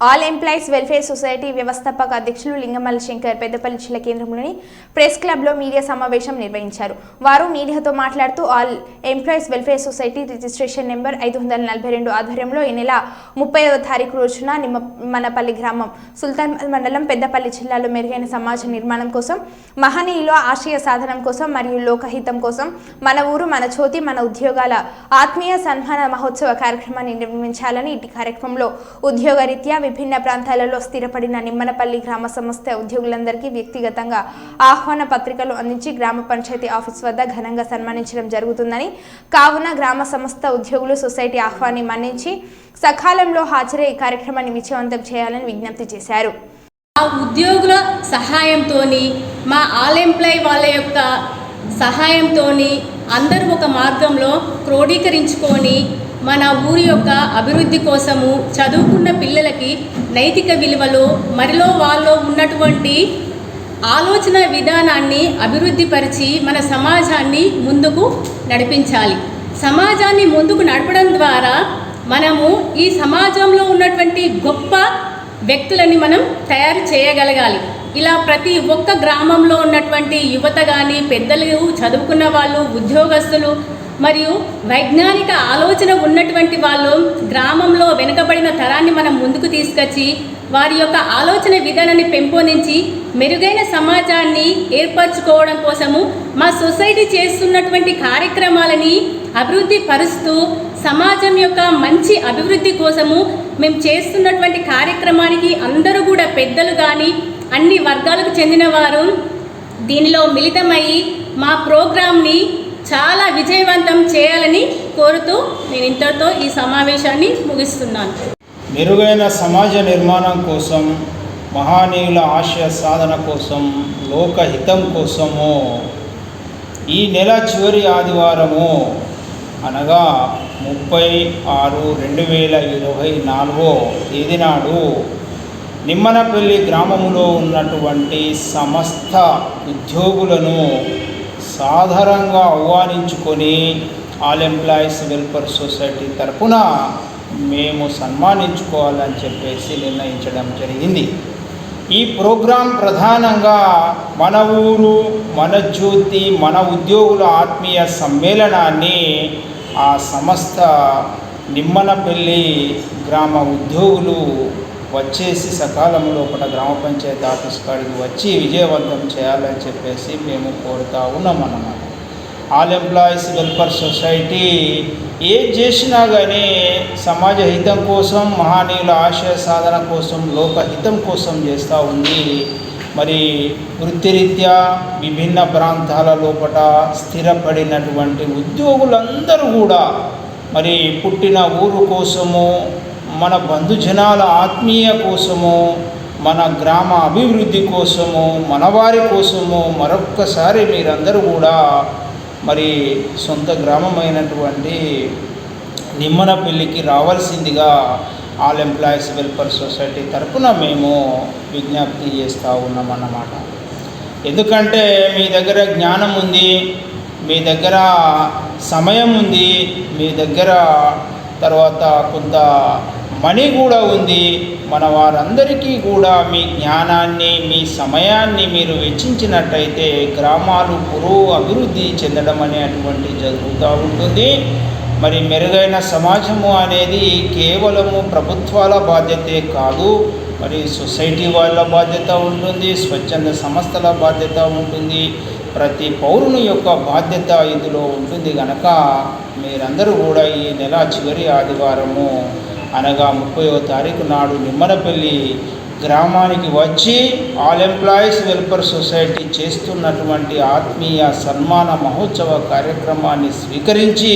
All employees welfare society వ్యవస్థాపక అధ్యక్షులు లింగమల్లి శంకర్ పెద్దపల్లి జిల్లా కేంద్రంలోని ప్రెస్ క్లబ్లో మీడియా సమావేశం నిర్వహించారు. వారు మీడియాతో మాట్లాడుతూ all employees welfare society registration number ఐదు వందల నలభై రెండు ఆధ్వర్యంలో ఈ నెల ముప్పైవ తారీఖు రోజున నిమ్మనపల్లి గ్రామం సుల్తాన్ మండలం పెద్దపల్లి జిల్లాలో మెరుగైన సమాజ నిర్మాణం కోసం మహనీయుల ఆశయ సాధనం కోసం మరియు లోకహితం కోసం మన ఊరు మన చోతి మన ఉద్యోగాల ఆత్మీయ సన్మాన మహోత్సవ కార్యక్రమాన్ని నిర్వహించాలని ఇటు కార్యక్రమంలో ఉద్యోగరీత్యా విభిన్న ప్రాంతాలలో స్థిరపడిన నిమ్మనపల్లి గ్రామ సంస్థ ఉద్యోగులందరికీ వ్యక్తిగతంగా ఆహ్వాన పత్రికలు అందించి గ్రామ పంచాయతీ ఆఫీస్ వద్ద ఘనంగా సన్మానించడం జరుగుతుందని కావున గ్రామ సంస్థ ఉద్యోగులు సొసైటీ ఆహ్వాన్ని మన్నించి సకాలంలో హాజరై ఈ కార్యక్రమాన్ని విజయవంతం చేయాలని విజ్ఞప్తి చేశారు. ఆ ఉద్యోగుల సహాయంతో మా ఆల్ ఎంప్లాయ్ వాళ్ళ యొక్క సహాయంతో అందరూ ఒక మార్గంలో క్రోడీకరించుకొని మన ఊరి యొక్క అభివృద్ధి కోసము చదువుకున్న పిల్లలకి నైతిక విలువలు మరిలో వాళ్ళలో ఉన్నటువంటి ఆలోచన విధానాన్ని అభివృద్ధిపరిచి మన సమాజాన్ని ముందుకు నడిపించాలి. సమాజాన్ని ముందుకు నడపడం ద్వారా మనము ఈ సమాజంలో ఉన్నటువంటి గొప్ప వ్యక్తులని మనం తయారు చేయగలగాలి. ఇలా ప్రతి ఒక్క గ్రామంలో ఉన్నటువంటి యువత కానీ పెద్దలు చదువుకున్న వాళ్ళు ఉద్యోగస్తులు మరియు వైజ్ఞానిక ఆలోచన ఉన్నటువంటి వాళ్ళు గ్రామంలో వెనుకబడిన తరాన్ని మనం ముందుకు తీసుకొచ్చి వారి యొక్క ఆలోచన విధానాన్ని పెంపొందించి మెరుగైన సమాజాన్ని ఏర్పరచుకోవడం కోసము మా సొసైటీ చేస్తున్నటువంటి కార్యక్రమాలని అభివృద్ధి పరుస్తూ సమాజం యొక్క మంచి అభివృద్ధి కోసము మేము చేస్తున్నటువంటి కార్యక్రమానికి అందరూ కూడా పెద్దలు కానీ అన్ని వర్గాలకు చెందిన వారు దీనిలో మిళితమై మా ప్రోగ్రామ్ని చాలా విజయవంతం చేయాలని కోరుతూ నేను ఇంతటితో ఈ సమావేశాన్ని ముగిస్తున్నాను. మెరుగైన సమాజ నిర్మాణం కోసం మహానీయుల ఆశయ సాధన కోసం లోకహితం కోసము ఈ నెల చివరి ఆదివారము అనగా ముప్పై ఆరు రెండు వేల ఇరవై నాలుగో తేదీ నాడు నిమ్మనపల్లి గ్రామములో ఉన్నటువంటి సమస్త ఉద్యోగులను సాధారణంగా ఆహ్వానించుకొని ఆల్ ఎంప్లాయీస్ వెల్ఫేర్ సొసైటీ తరఫున మేము సన్మానించుకోవాలని చెప్పేసి నిర్ణయించడం జరిగింది. ఈ ప్రోగ్రాం ప్రధానంగా మన ఊరు మన జ్యోతి మన ఉద్యోగుల ఆత్మీయ సమ్మేళనాన్ని ఆ సంస్థ నిమ్మనపల్లి గ్రామ ఉద్యోగులు వచ్చేసి సకాలంలో ఒకట గ్రామ పంచాయతీ ఆఫీస్ కాడికి వచ్చి విజయవంతం చేయాలని చెప్పేసి మేము కోరుతా ఉన్నాం అన్నమాట. ఆల్ ఎంప్లాయీస్ వెల్ఫేర్ సొసైటీ ఏం చేసినా కానీ సమాజ హితం కోసం మహానీయుల ఆశయ సాధన కోసం లోకహితం కోసం చేస్తూ ఉంది. మరి వృత్తిరీత్యా విభిన్న ప్రాంతాల లోపల స్థిరపడినటువంటి ఉద్యోగులందరూ కూడా మరి పుట్టిన ఊరు కోసము మన బంధుజనాల ఆత్మీయ కోసము మన గ్రామ అభివృద్ధి కోసము మన వారి కోసము మరొక్కసారి మీరందరూ కూడా మరి సొంత గ్రామమైనటువంటి నిమ్మనపల్లికి రావాల్సిందిగా ఆల్ ఎంప్లాయీస్ వెల్ఫేర్ సొసైటీ తరఫున మేము విజ్ఞప్తి చేస్తూ ఉన్నామన్నమాట. ఎందుకంటే మీ దగ్గర జ్ఞానం ఉంది మీ దగ్గర సమయం ఉంది మీ దగ్గర తర్వాత కొంత మణి కూడా ఉంది. మన వారందరికీ కూడా మీ జ్ఞానాన్ని మీ సమయాన్ని మీరు వెచ్చించినట్టయితే గ్రామాలు పురో అభివృద్ధి చెందడం అనేటువంటి జరుగుతూ ఉంటుంది. మరి మెరుగైన సమాజము అనేది కేవలము ప్రభుత్వాల బాధ్యతే కాదు. మరి సొసైటీ వాళ్ళ బాధ్యత ఉంటుంది స్వచ్ఛంద సంస్థల బాధ్యత ఉంటుంది. ప్రతి పౌరుని యొక్క బాధ్యత ఇందులో ఉంటుంది కనుక మీరందరూ కూడా ఈ నెల చివరి ఆదివారము అనగా ముప్పైవ తారీఖు నాడు నిమ్మనపల్లి గ్రామానికి వచ్చి ఆల్ ఎంప్లాయీస్ వెల్ఫేర్ సొసైటీ చేస్తున్నటువంటి ఆత్మీయ సన్మాన మహోత్సవ కార్యక్రమాన్ని స్వీకరించి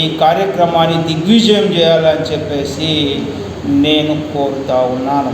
ఈ కార్యక్రమాన్ని దిగ్విజయం చేయాలని చెప్పేసి నేను కోరుతా ఉన్నాను.